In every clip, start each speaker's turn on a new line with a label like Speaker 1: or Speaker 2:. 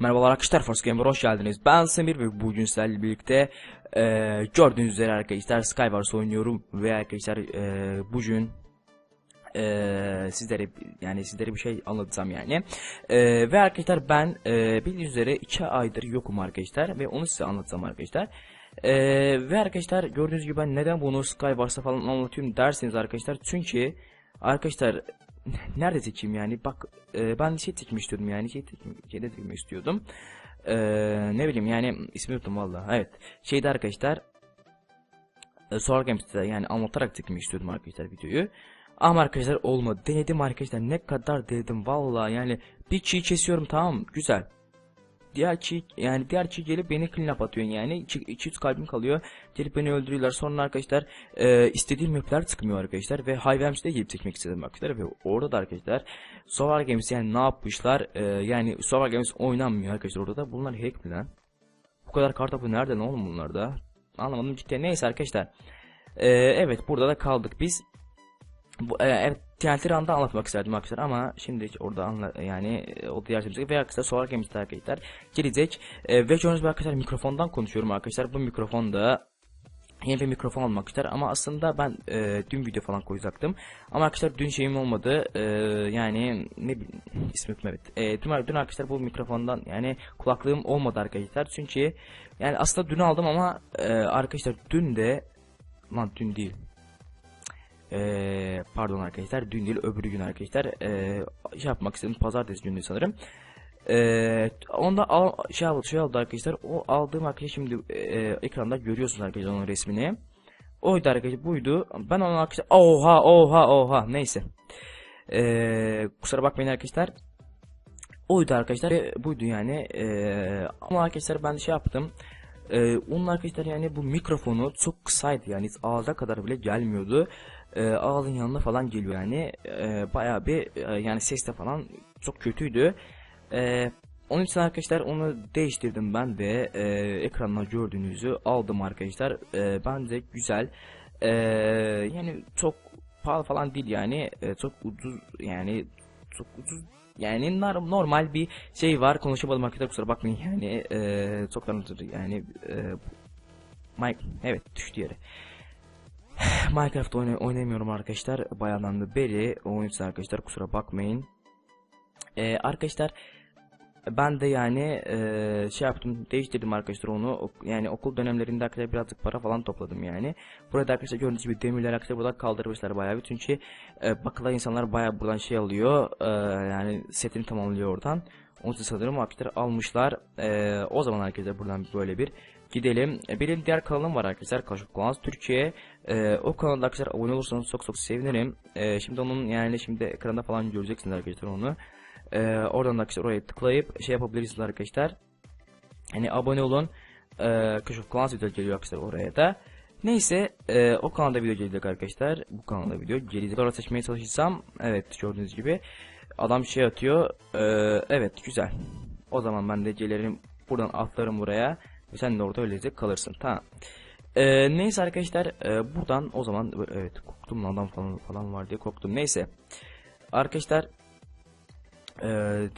Speaker 1: Merhabalar arkadaşlar Force Gamer hoş geldiniz. Ben Semir ve bugün sizlerle birlikte eee gördüğünüz üzere arkadaşlar Skywars oynuyorum ve arkadaşlar eee bugün eee sizlere yani sizlere bir şey anlatacağım yani. Eee, ve arkadaşlar ben eee bildiğiniz üzere 2 aydır yokum arkadaşlar ve onu size anlatacağım arkadaşlar. Eee, ve arkadaşlar gördüğünüz gibi ben neden bunu Skywars'a falan anlatıyorum derseniz arkadaşlar. Çünkü arkadaşlar nerede çekeyim yani? Bak e, ben şey çekmek istiyordum yani şey çekmek, şeyde çekmek istiyordum. E, ne bileyim yani ismi unuttum valla evet şeyde arkadaşlar e, Solar Games'te yani anlatarak çekmek istiyordum arkadaşlar videoyu. Ama arkadaşlar olmadı. Denedim arkadaşlar ne kadar denedim valla yani bir çiğ kesiyorum tamam güzel diğer çiğ yani diğer çiğ gelip beni clean atıyor yani. 200 kalbim kalıyor. Gelip beni öldürüyorlar. Sonra arkadaşlar e, istediğim mapler çıkmıyor arkadaşlar ve High Rams'de gelip çekmek istedim arkadaşlar ve orada da arkadaşlar Solar Games yani ne yapmışlar? E, yani Solar Games oynanmıyor arkadaşlar orada da. Bunlar hack mi lan? Bu kadar kartopu nerede ne oğlum bunlarda anlamadım cidden. Neyse arkadaşlar. E, evet burada da kaldık biz. Bu, e, evet TNT Run'da anlatmak isterdim arkadaşlar ama şimdi orada anla yani e, o diğer şeyimiz ve arkadaşlar Solar Games'te arkadaşlar gelecek e, ve gördüğünüz arkadaşlar mikrofondan konuşuyorum arkadaşlar. Bu mikrofonda yeni bir mikrofon almak ister ama aslında ben e, dün video falan koyacaktım. Ama arkadaşlar dün şeyim olmadı. E, yani ne ismi evet. E, dün, dün arkadaşlar bu mikrofondan yani kulaklığım olmadı arkadaşlar. Çünkü yani aslında dün aldım ama e, arkadaşlar dün de lan dün değil ee, pardon arkadaşlar dün değil öbür gün arkadaşlar. Ee, şey yapmak istedim pazartesi günü sanırım. Ee, onda al, şey aldı şey aldı arkadaşlar. O aldığım arkadaşlar şimdi ee, ekranda görüyorsunuz arkadaşlar onun resmini. Oydu arkadaşlar buydu. Ben onu arkadaşlar oha oha oha neyse. Ee, kusura bakmayın arkadaşlar. Oydu arkadaşlar Ve buydu yani. Ee, ama arkadaşlar ben şey yaptım. Ee, onun arkadaşlar yani bu mikrofonu çok kısaydı yani ağza kadar bile gelmiyordu e, ağzın yanına falan geliyor yani e, bayağı bir e, yani ses de falan çok kötüydü. E, onun için arkadaşlar onu değiştirdim ben de e, ekranına gördüğünüzü aldım arkadaşlar. E, bence güzel. E, yani çok pahalı falan değil yani e, çok ucuz yani çok ucuz yani normal bir şey var konuşamadım arkadaşlar kusura bakmayın yani e, çok anlatır yani e, Mike evet düştü yere. Minecraft oyna oynamıyorum arkadaşlar. Bayağıdan da beri. İçin arkadaşlar kusura bakmayın. Ee, arkadaşlar ben de yani e, şey yaptım değiştirdim arkadaşlar onu yani okul dönemlerinde arkadaşlar birazcık para falan topladım yani burada arkadaşlar gördüğünüz gibi demirler arkadaşlar burada kaldırmışlar bayağı bir çünkü e, bakılan insanlar bayağı buradan şey alıyor e, yani setini tamamlıyor oradan onun için sanırım arkadaşlar almışlar e, o zaman arkadaşlar buradan böyle bir gidelim e, benim diğer kanalım var arkadaşlar Clash of Türkiye e, o kanalda arkadaşlar abone olursanız çok çok sevinirim e, şimdi onun yani şimdi ekranda falan göreceksiniz arkadaşlar onu ee, oradan da arkadaşlar oraya tıklayıp şey yapabilirsiniz arkadaşlar. Hani abone olun. Ee, Clash of video geliyor arkadaşlar oraya da. Neyse e, o kanalda video gelecek arkadaşlar. Bu kanalda video gelecek. Sonra seçmeye çalışırsam evet gördüğünüz gibi adam şey atıyor. Ee, evet güzel. O zaman ben de gelirim buradan atlarım buraya. Sen de orada öylece kalırsın. Tamam. Ee, neyse arkadaşlar e, buradan o zaman evet korktum adam falan falan var diye korktum. Neyse. Arkadaşlar ee,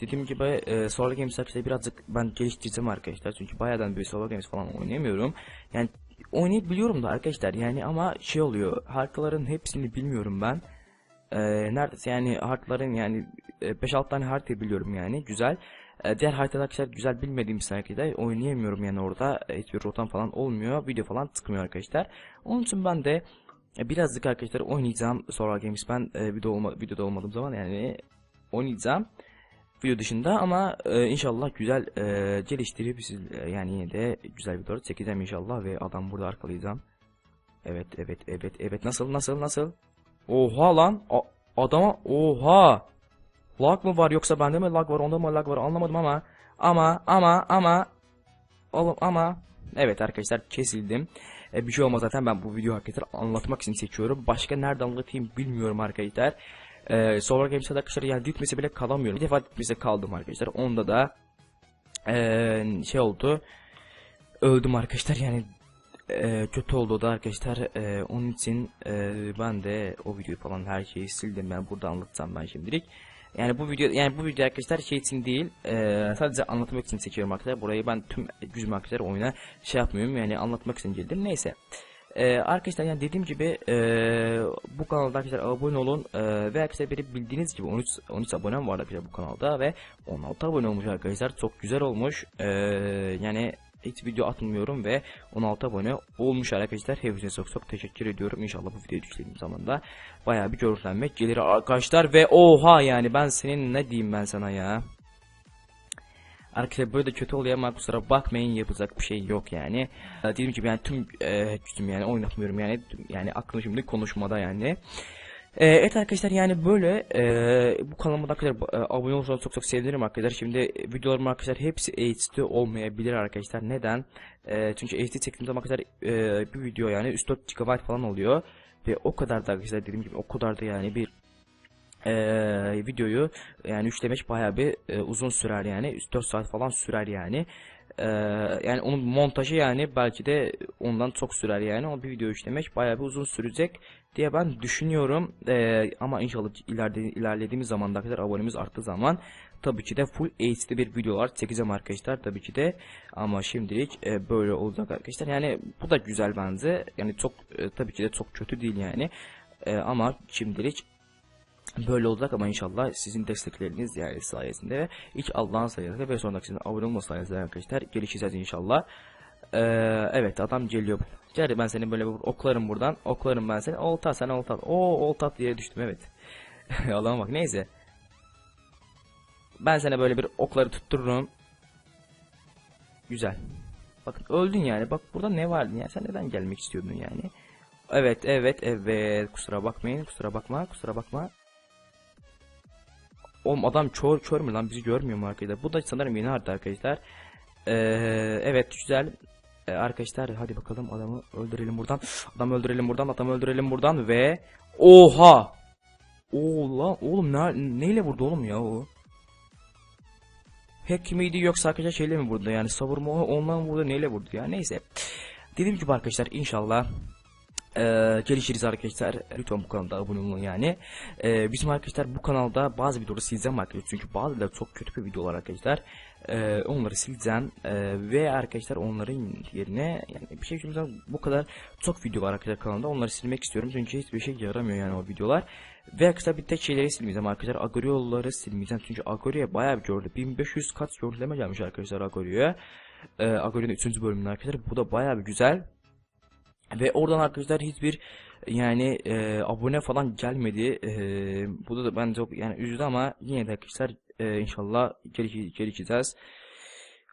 Speaker 1: dediğim gibi e, Solar Games arkadaşlar birazcık ben geliştireceğim arkadaşlar çünkü bayağıdan bir Solar Games falan oynayamıyorum yani oynayabiliyorum da arkadaşlar yani ama şey oluyor haritaların hepsini bilmiyorum ben ee, neredeyse yani haritaların yani 5-6 tane harita biliyorum yani güzel. Ee, diğer haritalar arkadaşlar güzel bilmediğim için arkadaşlar oynayamıyorum yani orada. E, hiçbir rotam falan olmuyor video falan çıkmıyor arkadaşlar. Onun için ben de e, birazcık arkadaşlar oynayacağım. Solar Games ben e, video olma, videoda olmadığım zaman yani oynayacağım video dışında. Ama e, inşallah güzel e, geliştirip siz e, yani yine de güzel videolar çekeceğim inşallah ve adam burada arkalayacağım. Evet evet evet evet. Nasıl nasıl nasıl? Oha lan! A adama oha. Lag mı var yoksa bende mi lag var onda mı lag var anlamadım ama ama ama ama oğlum ama evet arkadaşlar kesildim. E, bir şey olmaz zaten ben bu video hakikaten anlatmak için seçiyorum. Başka nerede anlatayım bilmiyorum arkadaşlar. Ee, Solar Games'e arkadaşlar yani ditmesi bile kalamıyorum. Bir defa ditmesi kaldım arkadaşlar. Onda da ee, şey oldu. Öldüm arkadaşlar yani e, kötü oldu da arkadaşlar e, onun için e, ben de o videoyu falan her şeyi sildim ben burada anlatsam ben şimdilik. Yani bu video yani bu video arkadaşlar şey için değil e, sadece anlatmak için seçiyorum arkadaşlar. Burayı ben tüm gücüm arkadaşlar oyuna şey yapmıyorum yani anlatmak için girdim. Neyse. Ee, arkadaşlar yani dediğim gibi e, bu kanalda arkadaşlar abone olun e, ve arkadaşlar benim bildiğiniz gibi 13 13 abonem var arkadaşlar bu kanalda ve 16 abone olmuş arkadaşlar çok güzel olmuş E, yani hiç video atmıyorum ve 16 abone olmuş arkadaşlar. Hepinize çok çok teşekkür ediyorum. İnşallah bu videoyu düştüğüm zaman da bayağı bir görüntülenmek gelir arkadaşlar. Ve oha yani ben senin ne diyeyim ben sana ya? Arkadaşlar böyle de kötü oluyor ama kusura bakmayın yapacak bir şey yok yani. Dediğim gibi yani tüm e, gücüm yani oynatmıyorum yani. Yani aklım şimdi konuşmada yani. Ee, evet arkadaşlar yani böyle e, bu kanalıma da arkadaşlar e, abone olursanız çok çok sevinirim arkadaşlar. Şimdi videolarım arkadaşlar hepsi HD olmayabilir arkadaşlar. Neden? E, çünkü HD çektiğim zaman arkadaşlar e, bir video yani 3-4 GB falan oluyor. Ve o kadar da arkadaşlar dediğim gibi o kadar da yani bir eee, videoyu yani üçlemek bayağı bir e, uzun sürer yani 3-4 saat falan sürer yani Eee, yani onun montajı yani belki de ondan çok sürer yani. O bir video üçlemek bayağı bir uzun sürecek diye ben düşünüyorum. Eee, ama inşallah ileride ilerlediğimiz zamanda kadar abonemiz arttığı zaman tabii ki de full HD bir videolar çekeceğim arkadaşlar tabii ki de. Ama şimdilik e, böyle olacak arkadaşlar. Yani bu da güzel bence. Yani çok e, tabii ki de çok kötü değil yani. E, ama şimdilik Böyle olacak ama inşallah sizin destekleriniz yani sayesinde ve ilk Allah'ın sayesinde ve sonraki sizin abone olma sayesinde arkadaşlar gelişeceğiz inşallah. Ee, evet adam geliyor. Gel ben seni böyle oklarım buradan. Oklarım ben seni. Olta sen olta. O olta diye düştüm evet. Allah'ım bak neyse. Ben sana böyle bir okları tuttururum. Güzel. Bakın öldün yani. Bak burada ne vardı ya? Sen neden gelmek istiyordun yani? Evet evet evet. Kusura bakmayın. Kusura bakma. Kusura bakma. Oğlum adam kör kör mü lan bizi görmüyor mu arkadaşlar? Bu da sanırım yeni harita arkadaşlar. Ee, evet güzel. Ee, arkadaşlar hadi bakalım adamı öldürelim buradan. Adamı öldürelim buradan. Adamı öldürelim buradan ve oha. Oo lan oğlum ne, neyle vurdu oğlum ya o? Hack miydi yoksa arkadaşlar şeyle mi vurdu yani savurma ondan vurdu neyle vurdu ya neyse. Dediğim gibi arkadaşlar inşallah ee, gelişiriz arkadaşlar. Lütfen bu kanalda abone olun yani. Ee, bizim arkadaşlar bu kanalda bazı videoları sileceğim arkadaşlar. Çünkü bazıları çok kötü bir videolar arkadaşlar. Ee, onları sileceğim. Ee, ve arkadaşlar onların yerine yani bir şey söyleyeceğim. Bu kadar çok video var arkadaşlar kanalda. Onları silmek istiyorum. Çünkü hiçbir şey yaramıyor yani o videolar. Ve arkadaşlar bir tek şeyleri silmeyeceğim arkadaşlar. Agorio'ları silmeyeceğim. Çünkü Agorio'ya bayağı bir gördü. 1500 kat görüntüleme gelmiş arkadaşlar Agorio'ya. Ee, Agorio'nun 3. bölümünde arkadaşlar. Bu da bayağı bir güzel. Ve oradan arkadaşlar hiçbir yani e, abone falan gelmedi. E, bu da ben çok yani üzdü ama yine de arkadaşlar e, inşallah geliş, gelişeceğiz.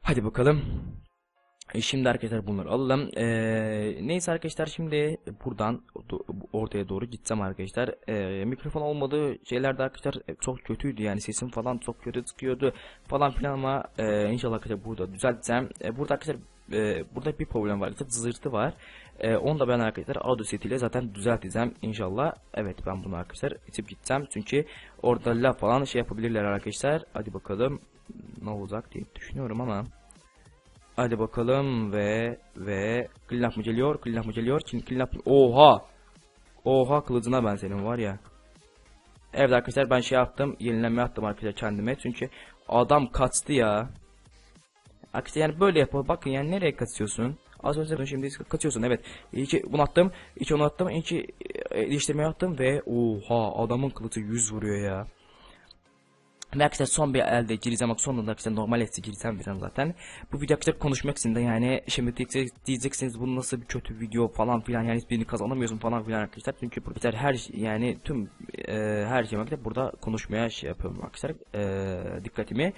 Speaker 1: Hadi bakalım. E, şimdi arkadaşlar bunları alalım. E, neyse arkadaşlar şimdi buradan ortaya doğru gideceğim arkadaşlar. E, mikrofon olmadığı şeylerde arkadaşlar e, çok kötüydü yani sesim falan çok kötü çıkıyordu falan filan ama e, inşallah arkadaşlar burada düzelteceğim. E, burada arkadaşlar e, burada bir problem var. Zırtı var. E, onu da ben arkadaşlar audio setiyle zaten düzelteceğim inşallah. Evet ben bunu arkadaşlar itip gideceğim. Çünkü orada laf falan şey yapabilirler arkadaşlar. Hadi bakalım ne olacak diye düşünüyorum ama. Hadi bakalım ve ve killap mı geliyor? Killap mı geliyor? Şimdi killap Oha! Oha kılıcına ben senin var ya. Evet arkadaşlar ben şey yaptım. Yenileme attım arkadaşlar kendime. Çünkü adam kaçtı ya. Arkadaşlar yani böyle yapalım. Bakın yani nereye kaçıyorsun? Az önce şimdi kaçıyorsun evet. İki bunu attım. iki onu attım. iki e, değiştirmeyi attım ve oha adamın kılıcı 100 vuruyor ya. Ve arkadaşlar son bir elde gireceğim bak sonunda arkadaşlar normal etse gireceğim biraz zaten. Bu video arkadaşlar konuşmak için de yani şimdi diyecek- diyeceksiniz bu nasıl bir kötü video falan filan yani hiçbirini kazanamıyorsun falan filan arkadaşlar. Çünkü burada her yani tüm e, her şey arkadaşlar burada konuşmaya şey yapıyorum arkadaşlar e, dikkatimi.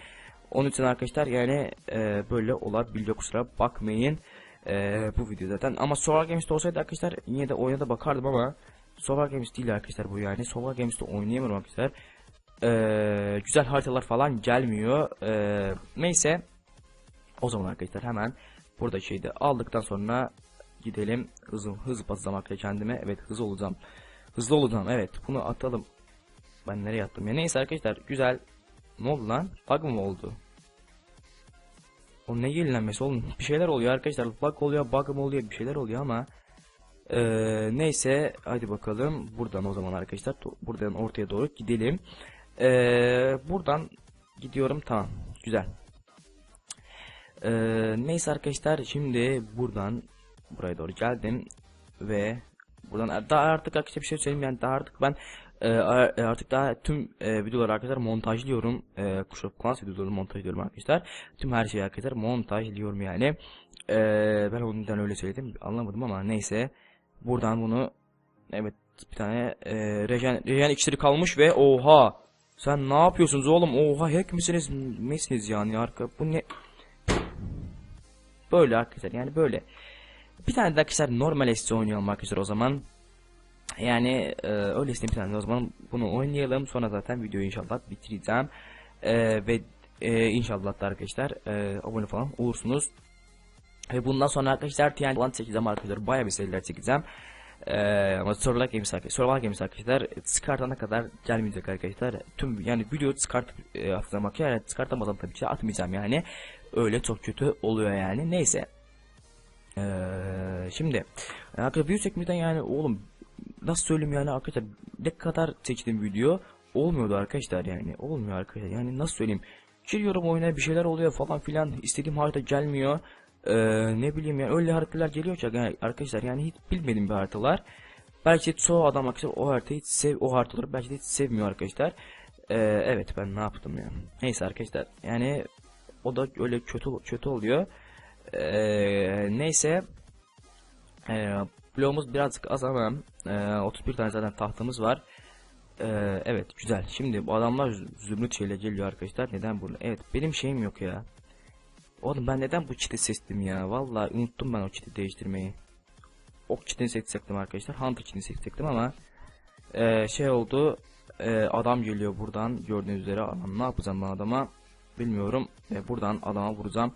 Speaker 1: Onun için arkadaşlar yani e, böyle olabiliyor kusura bakmayın. E, bu video zaten ama Solar Games'te olsaydı arkadaşlar yine de oyuna da bakardım ama Solar Games değil arkadaşlar bu yani. Solar Games'te oynayamıyorum arkadaşlar. Ee, güzel haritalar falan gelmiyor. Ee, neyse. O zaman arkadaşlar hemen burada şeyde aldıktan sonra gidelim. Hızlı hız basacağım kendime. Evet hızlı olacağım. Hızlı olacağım evet. Bunu atalım. Ben nereye attım ya? Neyse arkadaşlar güzel. Ne oldu lan? Bug mı oldu? O ne yenilenmesi oğlum? Bir şeyler oluyor arkadaşlar. Bug oluyor, bug oluyor, bir şeyler oluyor ama ee, neyse hadi bakalım buradan o zaman arkadaşlar buradan ortaya doğru gidelim. Ee, buradan gidiyorum tamam güzel. Ee, neyse arkadaşlar şimdi buradan buraya doğru geldim ve buradan daha artık arkadaşlar bir şey söyleyeyim yani daha artık ben e, a- e, artık daha tüm e, videoları arkadaşlar montajlıyorum. E, Clash of Clans videoları montajlıyorum arkadaşlar. Tüm her şeyi arkadaşlar montajlıyorum yani. E, ben ondan öyle söyledim anlamadım ama neyse. Buradan bunu evet bir tane e, rejen, rejen iksiri kalmış ve oha sen ne yapıyorsunuz oğlum oha hack misiniz misiniz yani arka bu ne böyle arkadaşlar yani böyle bir tane de arkadaşlar normal SC oynayalım arkadaşlar o zaman yani e, öyle de o zaman bunu oynayalım sonra zaten videoyu inşallah bitireceğim E, ve e, inşallah da arkadaşlar e, abone falan olursunuz ve bundan sonra arkadaşlar TNT falan çekeceğim arkadaşlar bayağı bir seriler çekeceğim ee, ama Survival Games arkadaşlar, Survival Games arkadaşlar çıkartana kadar gelmeyecek arkadaşlar. Tüm yani video çıkart e, atlamak yani çıkartamadan tabii ki atmayacağım yani. Öyle çok kötü oluyor yani. Neyse. Ee, şimdi arkadaşlar video çekmeden yani oğlum nasıl söyleyeyim yani arkadaşlar ne kadar çektiğim video olmuyordu arkadaşlar yani olmuyor arkadaşlar. Yani nasıl söyleyeyim giriyorum oyuna bir şeyler oluyor falan filan istediğim harita gelmiyor. Ee, ne bileyim yani öyle haritalar geliyor ki yani arkadaşlar yani hiç bilmediğim bir haritalar. Belki de çoğu adam arkadaşlar o haritayı sev o haritaları belki de hiç sevmiyor arkadaşlar. Ee, evet ben ne yaptım ya? Neyse arkadaşlar yani o da öyle kötü kötü oluyor. Ee, neyse. Ee, bloğumuz birazcık az ama ee, 31 tane zaten tahtamız var. Ee, evet güzel. Şimdi bu adamlar zü- zümrüt şeyle geliyor arkadaşlar. Neden bunu? Evet benim şeyim yok ya. Oğlum ben neden bu çiti seçtim ya? Vallahi unuttum ben o çiti değiştirmeyi. Ok çitini seçecektim arkadaşlar. Hunter çitini seçecektim ama ee, şey oldu. ee, adam geliyor buradan gördüğünüz üzere. Adam ne yapacağım ben adama? Bilmiyorum. Ve buradan adama vuracağım.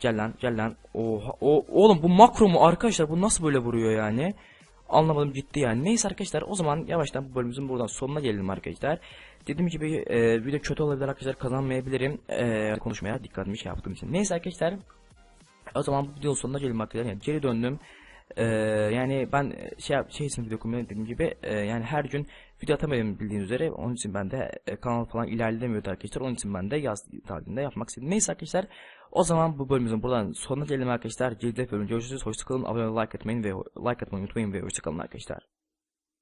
Speaker 1: Gel lan gel lan. Oha, o, oğlum bu makro mu arkadaşlar? Bu nasıl böyle vuruyor yani? Anlamadım gitti yani. Neyse arkadaşlar o zaman yavaştan bu bölümümüzün buradan sonuna gelelim arkadaşlar. Dediğim gibi e, video kötü olabilir arkadaşlar kazanmayabilirim. E, konuşmaya dikkatimi şey yaptığım için. Neyse arkadaşlar. O zaman bu videonun sonuna gelelim arkadaşlar. Yani geri döndüm. E, yani ben e, şey şey için video dediğim gibi e, yani her gün video atamıyorum bildiğiniz üzere. Onun için ben de e, kanal falan ilerlemiyordu arkadaşlar. Onun için ben de yaz tatilinde yapmak istedim. Neyse arkadaşlar. O zaman bu bölümümüzün buradan sonuna gelelim arkadaşlar. Cilde bölüm görüşürüz. Hoşçakalın. Abone olmayı, like atmayı ve like atmayı unutmayın ve hoşçakalın arkadaşlar.